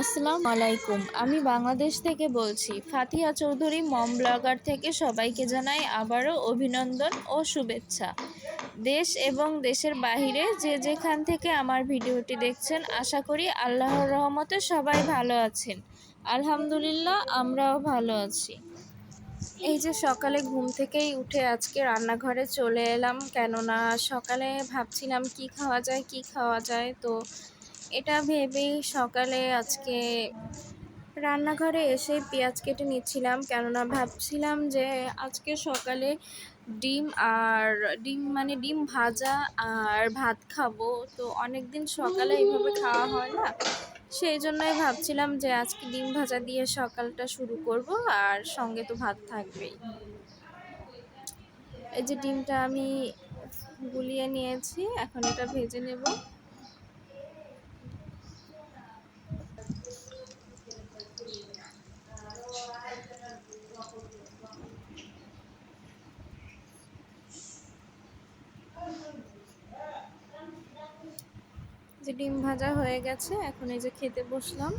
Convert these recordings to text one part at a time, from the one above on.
আসসালামু আলাইকুম। আমি বাংলাদেশ থেকে বলছি। ফাতিহা চৌধুরী মম ব্লগার থেকে সবাইকে জানাই আবারও অভিনন্দন ও শুভেচ্ছা। দেশ এবং দেশের বাহিরে যে যেখান থেকে আমার ভিডিওটি দেখছেন, আশা করি আল্লাহর রহমতে সবাই ভালো আছেন। আলহামদুলিল্লাহ, আমরাও ভালো আছি। এই যে সকালে ঘুম থেকেই উঠে আজকে রান্নাঘরে চলে এলাম। কেননা সকালে ভাবছিলাম কি খাওয়া যায়, কি খাওয়া যায়, তো এটা ভেবেই সকালে আজকে রান্নাঘরে এসে পেঁয়াজ কেটে নিচ্ছিলাম, কেননা ভাবছিলাম যে আজকে সকালে ডিম আর ডিম মানে ডিম ভাজা আর ভাত খাব। তো অনেক দিন সকালে এইভাবে খাওয়া হয় না। সেই জন্যই ভাবছিলাম যে আজকে ডিম ভাজা দিয়ে সকালটা শুরু করব আর সঙ্গে তো ভাত থাকবেই। এই যে ডিমটা আমি গুলিয়ে নিয়েছি, এখন এটা ভেজে নেব। যে ডিম ভাজা হয়ে গেছে, এখন এই যে খেতে বসলাম।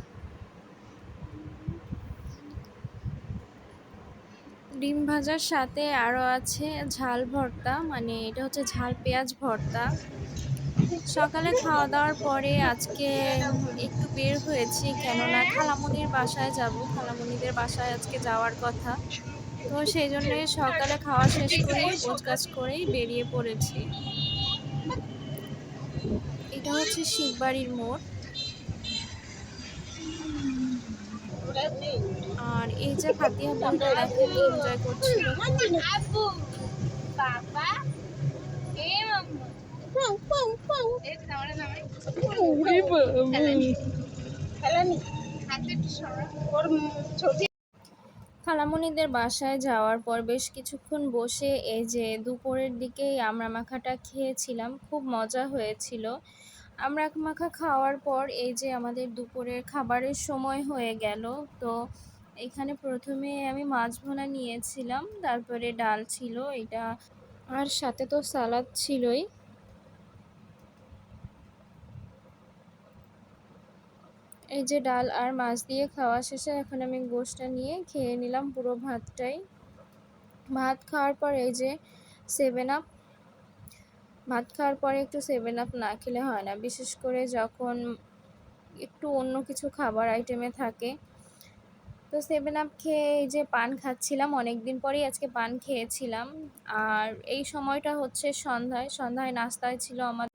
ডিম ভাজার সাথে আরও আছে ঝাল ভর্তা মানে এটা হচ্ছে ঝাল পেঁয়াজ ভর্তা। সকালে খাওয়া দাওয়ার পরে আজকে একটু বের হয়েছি, কেননা খালামণির বাসায় যাব খালামণিদের বাসায় আজকে যাওয়ার কথা। তো সেই জন্যই সকালে খাওয়া শেষ করে কাজ করেই বেরিয়ে পড়েছি। এটা হচ্ছে শিববাড়ির মোড়। আর এই যে ফাতিহা বলতে দেখেন এনজয় করছিল খালামণিদের বাসায় যাওয়ার পর বেশ কিছুক্ষণ বসে এই যে দুপুরের দিকেই আমরা মাখাটা খেয়েছিলাম, খুব মজা হয়েছিল। আমরা মাখা খাওয়ার পর এই যে আমাদের দুপুরের খাবারের সময় হয়ে গেল, তো এখানে প্রথমে আমি মাছ ভোনা নিয়েছিলাম, তারপরে ডাল ছিল, এটা আর সাথে তো সালাদ ছিলই। এই যে ডাল আর মাছ দিয়ে খাওয়া শেষে এখন আমি গোশটা নিয়ে খেয়ে নিলাম পুরো ভাতটাই। ভাত খাওয়ার পর এই যে সেভেন আপ ভাত খাওয়ার পরে একটু সেভেন আপ না খেলে হয় না। বিশেষ করে যখন একটু অন্য কিছু খাবার আইটেমে থাকে। তো সেভেন আপ খেয়ে এই যে পান খাচ্ছিলাম অনেক দিন পরেই আজকে পান খেয়েছিলাম। আর এই সময়টা হচ্ছে সন্ধ্যায়। সন্ধ্যায় নাস্তায় ছিল আমার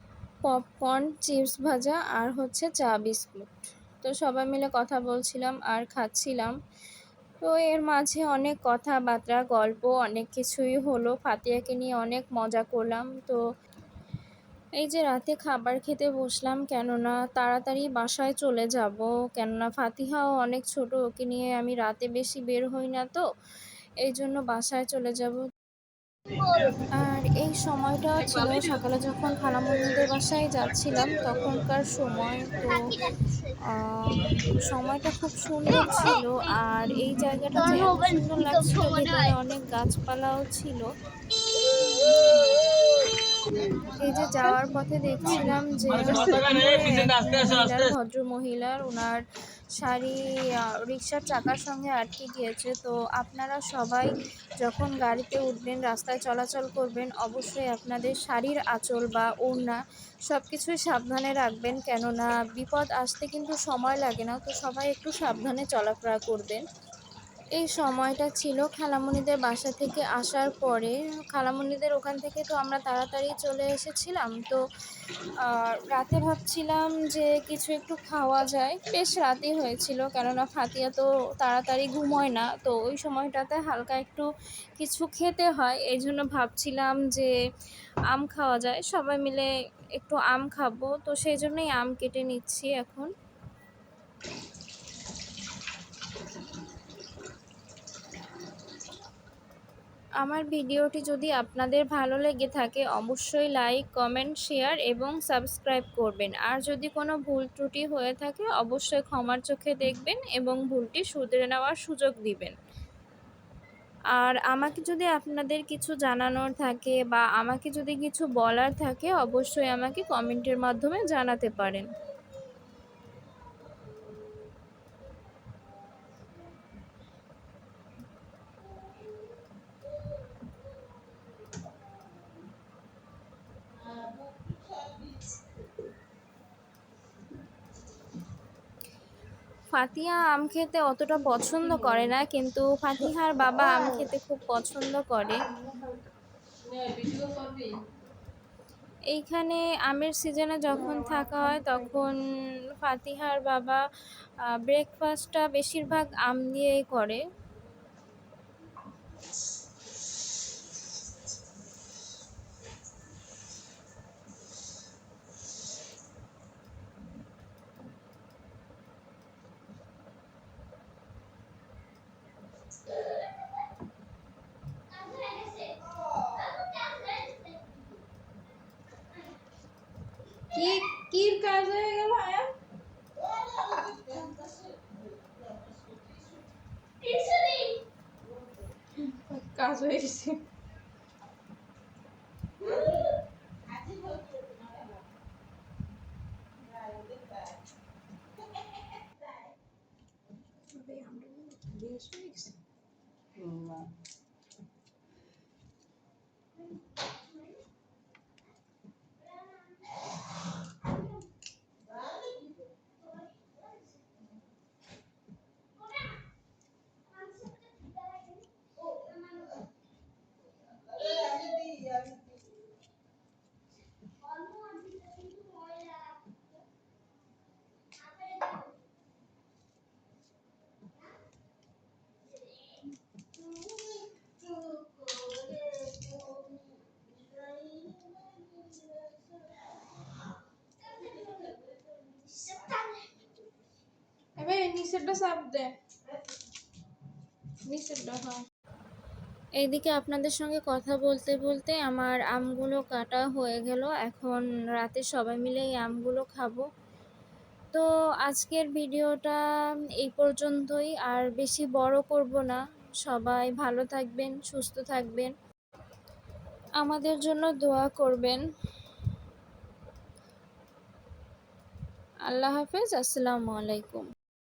পপকর্ন চিপস ভাজা আর হচ্ছে চা বিস্কুট। তো সবাই মিলে কথা বলছিলাম আর খাচ্ছিলাম। তো এর মাঝে অনেক কথাবার্তা, গল্প, অনেক কিছুই হলো। ফাতিয়াকে নিয়ে অনেক মজা করলাম। তো এই যে রাতে খাবার খেতে বসলাম, কেননা তাড়াতাড়ি বাসায় চলে যাব। কেননা ফাতিহাও অনেক ছোট, ওকে নিয়ে আমি রাতে বেশি বের হই না তো, এই জন্য বাসায় চলে যাব। আর এই সময়টা ছিল সকালে যখন খালামুনিদের বাসায় যাচ্ছিলাম তখনকার সময় তো সময়টা খুব সুন্দর ছিল। আর এই জায়গাটা যে সুন্দর লাগছিল ভেতরে অনেক গাছপালাও ছিল। এই যে যাওয়ার পথে দেখছিলাম যে ভদ্র মহিলার ওনার শাড়ি রিক্সার চাকার সঙ্গে আটকে গিয়েছে। তো আপনারা সবাই যখন গাড়িতে উঠবেন, রাস্তায় চলাচল করবেন, অবশ্যই আপনাদের শাড়ির আঁচল বা ওড়না সব কিছুই সাবধানে রাখবেন। কেননা বিপদ আসতে কিন্তু সময় লাগে না। তো সবাই একটু সাবধানে চলাফেরা করবেন। এই সময়টা ছিল খালামণিদের বাসা থেকে আসার পরে। খালামণিদের ওখান থেকে তো আমরা তাড়াতাড়ি চলে এসেছিলাম। তো রাতে ভাবছিলাম যে কিছু একটু খাওয়া যায়। বেশ রাতই হয়েছিল, কেননা ফাতিয়া তো তাড়াতাড়ি ঘুমোয় না। তো ওই সময়টাতে হালকা একটু কিছু খেতে হয়। এই জন্য ভাবছিলাম যে আম খাওয়া যায়। সবাই মিলে একটু আম খাব। তো সেই জন্যই আম কেটে নিচ্ছি এখন। আমার ভিডিওটি যদি আপনাদের ভালো লেগে থাকে, অবশ্যই লাইক, কমেন্ট, শেয়ার এবং সাবস্ক্রাইব করবেন। আর যদি কোনো ভুল ত্রুটি হয়ে থাকে, অবশ্যই ক্ষমার চোখে দেখবেন এবং ভুলটি শুধরে নেওয়ার সুযোগ দিবেন। আর আমাকে যদি আপনাদের কিছু জানানোর থাকে বা আমাকে যদি কিছু বলার থাকে, অবশ্যই আমাকে কমেন্টের মাধ্যমে জানাতে পারেন। ফাতিহা আম খেতে অতটা পছন্দ করে না, কিন্তু ফাতিহার বাবা আম খেতে খুব পছন্দ করে। এইখানে আমের সিজনে যখন থাকা হয়, তখন ফাতিহার বাবা ব্রেকফাস্টটা বেশিরভাগ আম দিয়েই করে কি কি কাজ হয়ে গেল আয়া কাজ হয়ে গেছে। এবার এইদিকে আপনাদের সঙ্গে কথা বলতে বলতে আমার আমগুলো কাটা হয়ে গেল। এখন রাতে সবাই মিলে এই আমগুলো খাব। তো আজকের ভিডিওটা এই পর্যন্তই। আর বেশি বড় করব না। সবাই ভালো থাকবেন, সুস্থ থাকবেন। আমাদের জন্য দোয়া করবেন। আল্লাহ হাফেজ। আসসালামু আলাইকুম।